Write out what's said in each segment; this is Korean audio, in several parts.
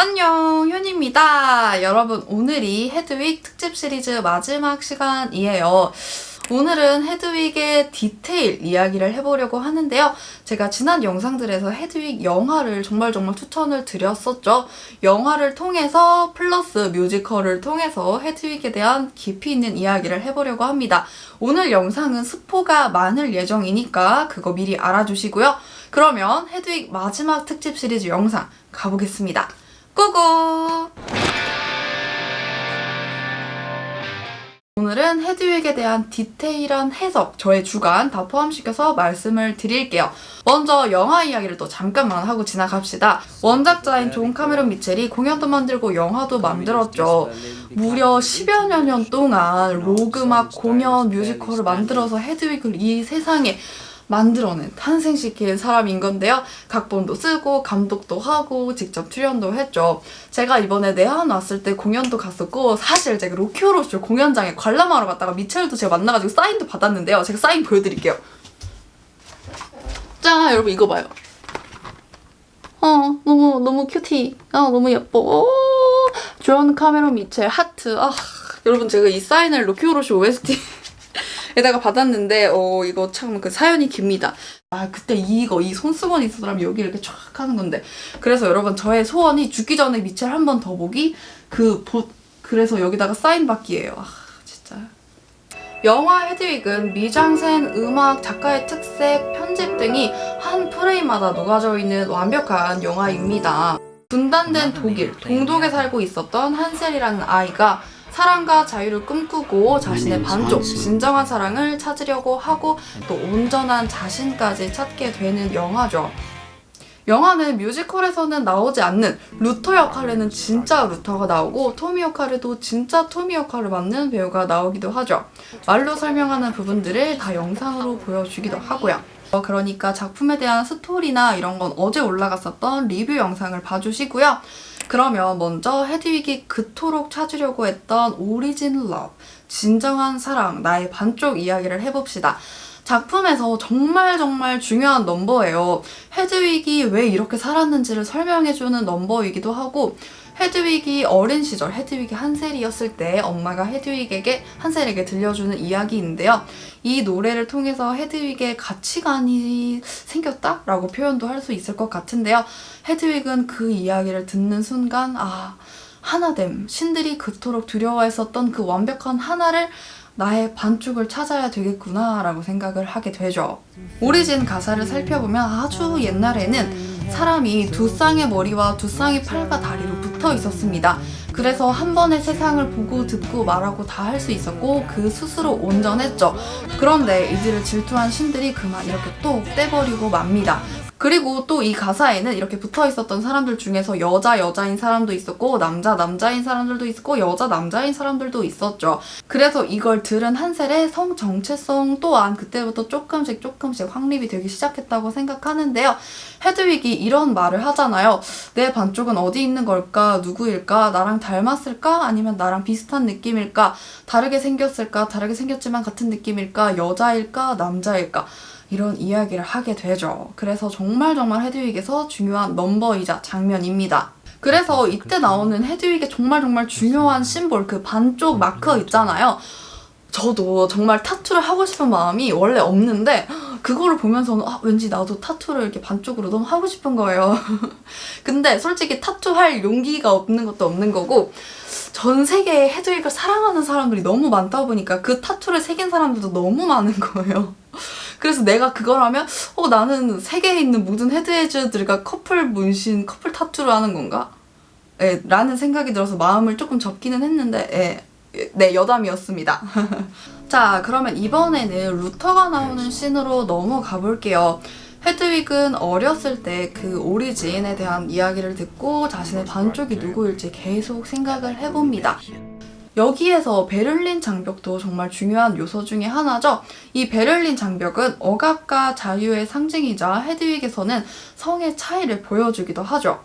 안녕, 현입니다. 여러분, 오늘이 헤드윅 특집 시리즈 마지막 시간이에요. 오늘은 헤드윅의 디테일 이야기를 해보려고 하는데요. 제가 지난 영상들에서 헤드윅 영화를 정말 정말 추천을 드렸었죠. 영화를 통해서 플러스 뮤지컬을 통해서 헤드윅에 대한 깊이 있는 이야기를 해보려고 합니다. 오늘 영상은 스포가 많을 예정이니까 그거 미리 알아주시고요. 그러면 헤드윅 마지막 특집 시리즈 영상 가보겠습니다. 고고! 오늘은 헤드윅에 대한 디테일한 해석, 저의 주관 다 포함시켜서 말씀을 드릴게요. 먼저 영화 이야기를 또 잠깐만 하고 지나갑시다. 원작자인 존 카메론 미첼이 공연도 만들고 영화도 만들었죠. 무려 10여 년 동안 로그막 공연 뮤지컬을 만들어서 헤드윅을 이 세상에 만들어낸 탄생시킨 사람인 건데요. 각본도 쓰고 감독도 하고 직접 출연도 했죠. 제가 이번에 내한 왔을 때 공연도 갔었고 사실 제가 로키오로쇼 공연장에 관람하러 갔다가 미첼도 제가 만나가지고 사인도 받았는데요. 제가 사인 보여드릴게요. 짠 여러분 이거 봐요. 어 너무 너무 큐티. 아 너무 예뻐. 오, 존 카메론 미첼 하트. 아 여러분 제가 이 사인을 로키오로쇼 OST 에다가 받았는데 어 이거 참 그 사연이 깁니다. 아 그때 이거 이 손수건이 있었더라면 여기 이렇게 쫙 하는 건데 그래서 여러분 저의 소원이 죽기 전에 미첼 한 번 더 보기 그 보, 그래서 여기다가 사인 받기예요. 아 진짜. 영화 헤드윅은 미장센, 음악, 작가의 특색, 편집 등이 한 프레임마다 녹아져 있는 완벽한 영화입니다. 분단된 독일, 동독에 살고 있었던 한셀이라는 아이가 사랑과 자유를 꿈꾸고 자신의 반쪽, 진정한 사랑을 찾으려고 하고 또 온전한 자신까지 찾게 되는 영화죠. 영화는 뮤지컬에서는 나오지 않는 루터 역할에는 진짜 루터가 나오고 토미 역할에도 진짜 토미 역할을 맡는 배우가 나오기도 하죠. 말로 설명하는 부분들을 다 영상으로 보여주기도 하고요. 어, 그러니까 작품에 대한 스토리나 이런 건 어제 올라갔었던 리뷰 영상을 봐주시고요. 그러면 먼저 헤드윅이 그토록 찾으려고 했던 오리진 러브, 진정한 사랑, 나의 반쪽 이야기를 해봅시다. 작품에서 정말 정말 중요한 넘버예요. 헤드윅이 왜 이렇게 살았는지를 설명해주는 넘버이기도 하고 헤드윅이 어린 시절 헤드윅이 한셀이었을 때 엄마가 헤드윅에게 한셀에게 들려주는 이야기인데요. 이 노래를 통해서 헤드윅의 가치관이 생겼다라고 표현도 할 수 있을 것 같은데요. 헤드윅은 그 이야기를 듣는 순간 아 하나됨 신들이 그토록 두려워했었던 그 완벽한 하나를 나의 반쪽을 찾아야 되겠구나라고 생각을 하게 되죠. 오리진 가사를 살펴보면 아주 옛날에는 사람이 두 쌍의 머리와 두 쌍의 팔과 다리로 붙어 있었습니다. 그래서 한 번에 세상을 보고 듣고 말하고 다 할 수 있었고 그 스스로 온전했죠. 그런데 이들을 질투한 신들이 그만 이렇게 또 떼버리고 맙니다. 그리고 또 이 가사에는 이렇게 붙어 있었던 사람들 중에서 여자 여자인 사람도 있었고 남자 남자인 사람들도 있었고 여자 남자인 사람들도 있었죠. 그래서 이걸 들은 한셀의 성 정체성 또한 그때부터 조금씩 조금씩 확립이 되기 시작했다고 생각하는데요. 헤드윅이 이런 말을 하잖아요. 내 반쪽은 어디 있는 걸까? 누구일까? 나랑 닮았을까? 아니면 나랑 비슷한 느낌일까? 다르게 생겼을까? 다르게 생겼지만 같은 느낌일까? 여자일까? 남자일까? 이런 이야기를 하게 되죠. 그래서 정말 정말 헤드윅에서 중요한 넘버이자 장면입니다. 그래서 이때 나오는 헤드윅의 정말 정말 중요한 심볼 그 반쪽 마커 있잖아요. 저도 정말 타투를 하고 싶은 마음이 원래 없는데 그거를 보면서는 아, 왠지 나도 타투를 이렇게 반쪽으로 너무 하고 싶은 거예요. 근데 솔직히 타투 할 용기가 없는 것도 없는 거고 전 세계에 헤드윅을 사랑하는 사람들이 너무 많다 보니까 그 타투를 새긴 사람들도 너무 많은 거예요. 그래서 내가 그걸 하면 어 나는 세계에 있는 모든 헤드헤즈들과 커플 문신, 커플 타투를 하는 건가? 예, 라는 생각이 들어서 마음을 조금 접기는 했는데 예, 네 여담이었습니다. 자 그러면 이번에는 루터가 나오는 씬으로 넘어가 볼게요. 헤드윅은 어렸을 때 그 오리진에 대한 이야기를 듣고 자신의 반쪽이 누구일지 계속 생각을 해봅니다. 여기에서 베를린 장벽도 정말 중요한 요소 중에 하나죠. 이 베를린 장벽은 억압과 자유의 상징이자 헤드윅에서는 성의 차이를 보여주기도 하죠.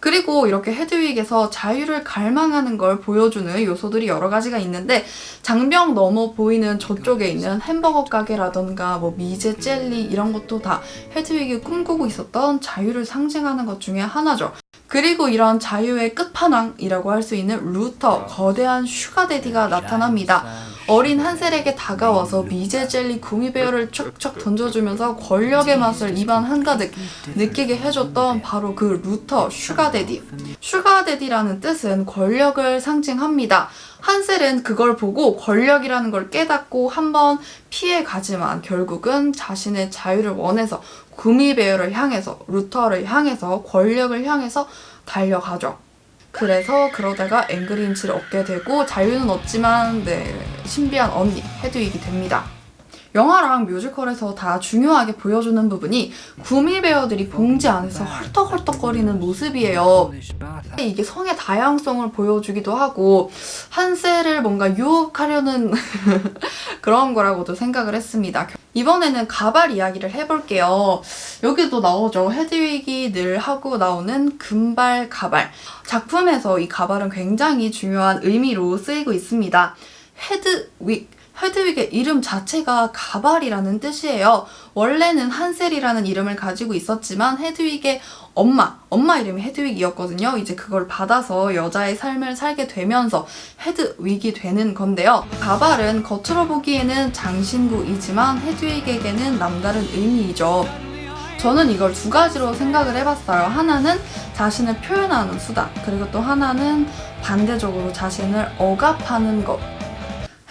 그리고 이렇게 헤드윅에서 자유를 갈망하는 걸 보여주는 요소들이 여러 가지가 있는데 장벽 넘어 보이는 저쪽에 있는 햄버거 가게라던가 뭐 미제 젤리 이런 것도 다 헤드윅이 꿈꾸고 있었던 자유를 상징하는 것 중에 하나죠. 그리고 이런 자유의 끝판왕이라고 할 수 있는 루터, 거대한 슈가데디가 나타납니다. 어린 한셀에게 다가와서 미제 젤리 구미 베어를 척척 던져주면서 권력의 맛을 입안 한가득 느끼게 해줬던 바로 그 루터 슈가데디. 슈가데디라는 뜻은 권력을 상징합니다. 한셀은 그걸 보고 권력이라는 걸 깨닫고 한번 피해 가지만 결국은 자신의 자유를 원해서 구미베어를 향해서 루터를 향해서 권력을 향해서 달려가죠. 그래서 그러다가 앵그리인치를 얻게 되고 자유는 얻지만 네 신비한 언니 헤드윅이 됩니다. 영화랑 뮤지컬에서 다 중요하게 보여주는 부분이 구미배어들이 봉지 안에서 헐떡헐떡거리는 모습이에요. 이게 성의 다양성을 보여주기도 하고 한셀을 뭔가 유혹하려는 그런 거라고도 생각을 했습니다. 이번에는 가발 이야기를 해볼게요. 여기도 나오죠. 헤드윅이 늘 하고 나오는 금발 가발. 작품에서 이 가발은 굉장히 중요한 의미로 쓰이고 있습니다. 헤드윅. 헤드윅의 이름 자체가 가발이라는 뜻이에요. 원래는 한셀이라는 이름을 가지고 있었지만 헤드윅의 엄마, 엄마 이름이 헤드윅이었거든요. 이제 그걸 받아서 여자의 삶을 살게 되면서 헤드윅이 되는 건데요. 가발은 겉으로 보기에는 장신구이지만 헤드윅에게는 남다른 의미이죠. 저는 이걸 두 가지로 생각을 해봤어요. 하나는 자신을 표현하는 수단, 그리고 또 하나는 반대적으로 자신을 억압하는 것.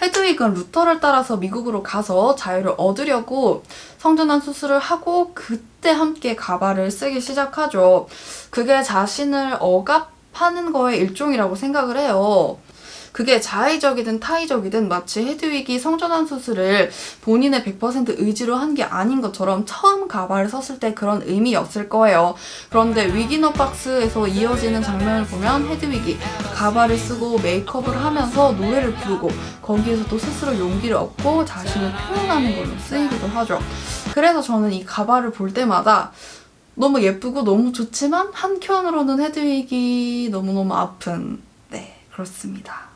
헤드윅은 루터를 따라서 미국으로 가서 자유를 얻으려고 성전환 수술을 하고 그때 함께 가발을 쓰기 시작하죠. 그게 자신을 억압하는 거의 일종이라고 생각을 해요. 그게 자의적이든 타의적이든 마치 헤드윅이 성전환 수술을 본인의 100% 의지로 한 게 아닌 것처럼 처음 가발을 썼을 때 그런 의미였을 거예요. 그런데 위기너 박스에서 이어지는 장면을 보면 헤드윅이 가발을 쓰고 메이크업을 하면서 노래를 부르고 거기에서 또 스스로 용기를 얻고 자신을 표현하는 걸로 쓰이기도 하죠. 그래서 저는 이 가발을 볼 때마다 너무 예쁘고 너무 좋지만 한켠으로는 헤드윅이 너무너무 아픈 네 그렇습니다.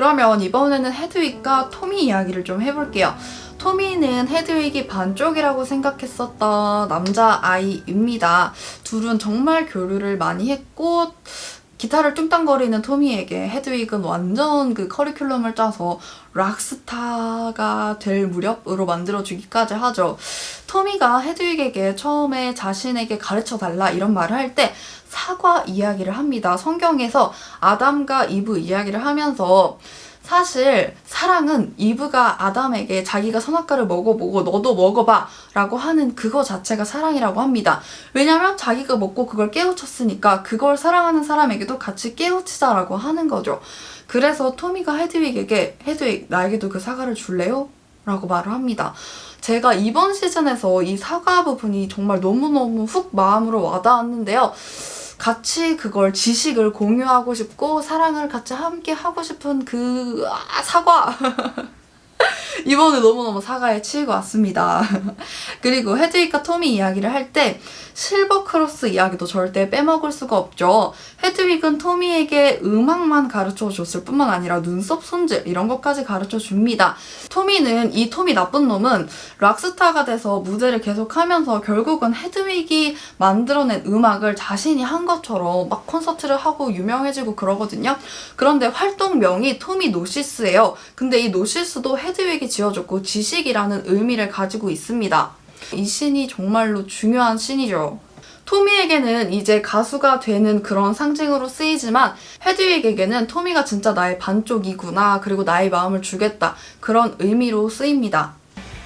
그러면 이번에는 헤드윅과 토미 이야기를 좀 해볼게요. 토미는 헤드윅이 반쪽이라고 생각했었던 남자아이입니다. 둘은 정말 교류를 많이 했고 기타를 뚱땅거리는 토미에게 헤드윅은 완전 그 커리큘럼을 짜서 락스타가 될 무렵으로 만들어주기까지 하죠. 토미가 헤드윅에게 처음에 자신에게 가르쳐 달라 이런 말을 할 때 사과 이야기를 합니다. 성경에서 아담과 이브 이야기를 하면서 사실 사랑은 이브가 아담에게 자기가 선악과를 먹어보고 너도 먹어봐 라고 하는 그거 자체가 사랑이라고 합니다. 왜냐면 자기가 먹고 그걸 깨우쳤으니까 그걸 사랑하는 사람에게도 같이 깨우치자라고 하는 거죠. 그래서 토미가 헤드윅에게 헤드윅 나에게도 그 사과를 줄래요? 라고 말을 합니다. 제가 이번 시즌에서 이 사과 부분이 정말 너무너무 훅 마음으로 와닿았는데요. 같이 그걸 지식을 공유하고 싶고 사랑을 같이 함께 하고 싶은 그 아, 사과 이번에 너무너무 사과에 치이고 왔습니다. 그리고 헤드윅과 토미 이야기를 할 때 실버 크로스 이야기도 절대 빼먹을 수가 없죠. 헤드윅은 토미에게 음악만 가르쳐 줬을 뿐만 아니라 눈썹 손질 이런 것까지 가르쳐 줍니다. 토미는 이 토미 나쁜 놈은 락스타가 돼서 무대를 계속하면서 결국은 헤드윅이 만들어낸 음악을 자신이 한 것처럼 막 콘서트를 하고 유명해지고 그러거든요. 그런데 활동명이 토미 노시스예요. 근데 이 노시스도 헤드윅 이 지어줬고 지식이라는 의미를 가지고 있습니다. 이 씬이 정말로 중요한 씬이죠. 토미에게는 이제 가수가 되는 그런 상징으로 쓰이지만 헤드윅에게는 토미가 진짜 나의 반쪽이구나 그리고 나의 마음을 주겠다 그런 의미로 쓰입니다.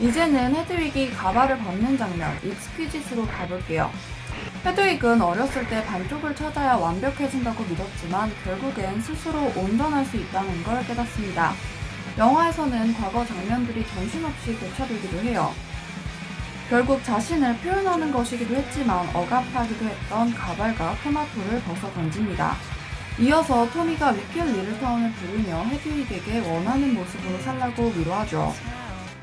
이제는 헤드윅이 가발을 벗는 장면 익스퀴짓으로 가볼게요. 헤드윅은 어렸을 때 반쪽을 찾아야 완벽해진다고 믿었지만 결국엔 스스로 온전할 수 있다는 걸 깨닫습니다. 영화에서는 과거 장면들이 정신없이 교차되기도 해요. 결국 자신을 표현하는 것이기도 했지만 억압하기도 했던 가발과 토마토를 벗어 던집니다. 이어서 토미가 위켄 리를타운을 부르며 헤드윅에게 원하는 모습으로 살라고 위로하죠.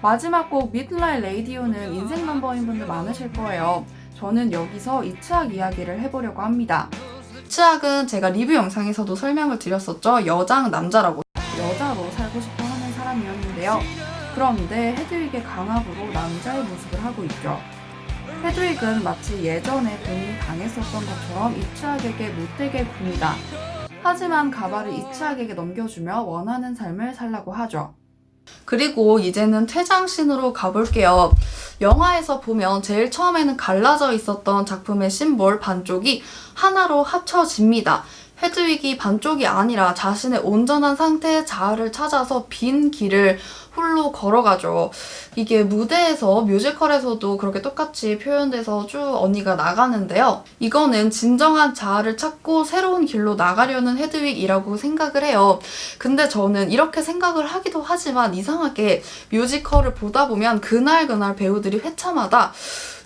마지막 곡 미드나잇 레이디오는 인생 넘버인 분들 많으실 거예요. 저는 여기서 이 트악 이야기를 해보려고 합니다. 트악은 제가 리뷰 영상에서도 설명을 드렸었죠. 여장 남자라고. 사람이었는데요. 그런데 헤드윅의 강압으로 남자의 모습을 하고 있죠. 헤드윅은 마치 예전에 본인이 당했었던 것처럼 이치학에게 못되게 굽니다. 하지만 가발을 이치학에게 넘겨주며 원하는 삶을 살라고 하죠. 그리고 이제는 퇴장신으로 가볼게요. 영화에서 보면 제일 처음에는 갈라져 있었던 작품의 심볼 반쪽이 하나로 합쳐집니다. 헤드윅이 반쪽이 아니라 자신의 온전한 상태의 자아를 찾아서 빈 길을 홀로 걸어가죠. 이게 무대에서 뮤지컬에서도 그렇게 똑같이 표현돼서 쭉 언니가 나가는데요. 이거는 진정한 자아를 찾고 새로운 길로 나가려는 헤드윅이라고 생각을 해요. 근데 저는 이렇게 생각을 하기도 하지만 이상하게 뮤지컬을 보다 보면 그날 그날 배우들이 회차마다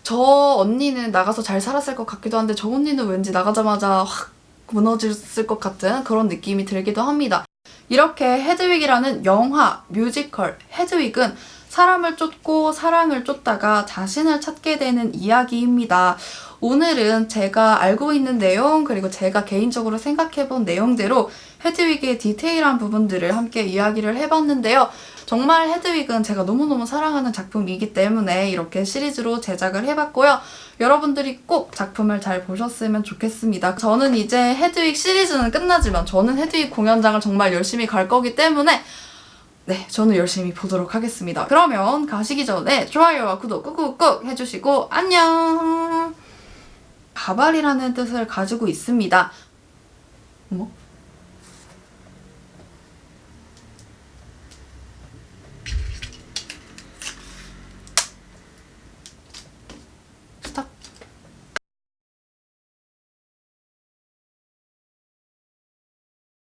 저 언니는 나가서 잘 살았을 것 같기도 한데 저 언니는 왠지 나가자마자 확 무너졌을 것 같은 그런 느낌이 들기도 합니다. 이렇게 헤드윅이라는 영화, 뮤지컬, 헤드윅은 사람을 쫓고 사랑을 쫓다가 자신을 찾게 되는 이야기입니다. 오늘은 제가 알고 있는 내용, 그리고 제가 개인적으로 생각해 본 내용대로 헤드윅의 디테일한 부분들을 함께 이야기를 해봤는데요. 정말 헤드윅은 제가 너무너무 사랑하는 작품이기 때문에 이렇게 시리즈로 제작을 해봤고요. 여러분들이 꼭 작품을 잘 보셨으면 좋겠습니다. 저는 이제 헤드윅 시리즈는 끝나지만 저는 헤드윅 공연장을 정말 열심히 갈 거기 때문에 네, 저는 열심히 보도록 하겠습니다. 그러면 가시기 전에 좋아요와 구독 꾹꾹꾹 해주시고 안녕! 가발이라는 뜻을 가지고 있습니다. 어머?